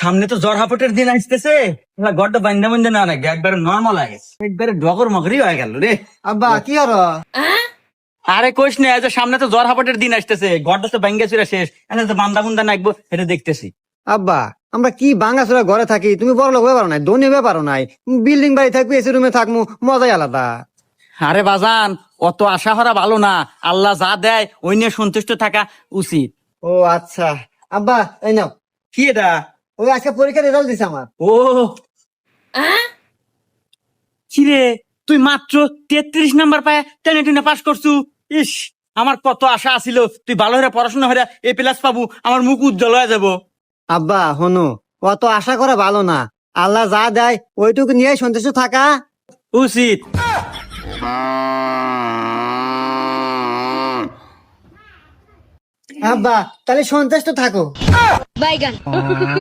সামনে তো জ্বর হাপটের দিন আসতেছে। গড্ডা বান্ধা বান্ধা না নাকি? একবারে নর্মাল গেছে। একবারে ডগর মগরি হয়ে গেল রে। আব্বা কি আর আরে কোশ না যে সামনে তো জ্বর হাপটের দিন আসতেছে। গড্ডা তো ভাঙ্গা চুরা শেষ। এখন তো বান্দা বুন্দা নাকবো এটা দেখতেছি। আব্বা আমরা কি বাঙ্গাসুরা ঘরে থাকি? তুমি বড় লোক ব্যাপারও নাই ধনী ব্যাপারও নাই। বিল্ডিং বাড়ি থাকবি এসি রুমে থাকব মজাই আলাদা। আরে বাজান অত আশা করা ভালো না। আল্লাহ যা দেয় ওই নিয়ে সন্তুষ্ট থাকা উচিত। ও আচ্ছা। আব্বা এই নাও। কি এটা? ওই আজকে পরীক্ষার রেজাল্ট দিছে আমার। ও। কিরে তুই মাত্র তেত্রিশ নাম্বার পায় টেনে টেনে পাস করছু? ইস আমার কত আশা আছিল তুই ভালো হয়ে পড়াশোনা হয়ে এ প্লাস পাবো আমার মুখ উজ্জ্বল হয়ে যাব। আব্বা হনু অত আশা করা ভালো না। আল্লাহ যা দেয় ওইটুকু নিয়ে সন্তুষ্ট থাকা। উচিত। আব্বা তাহলে সন্তুষ্ট থাকো। বাইগান।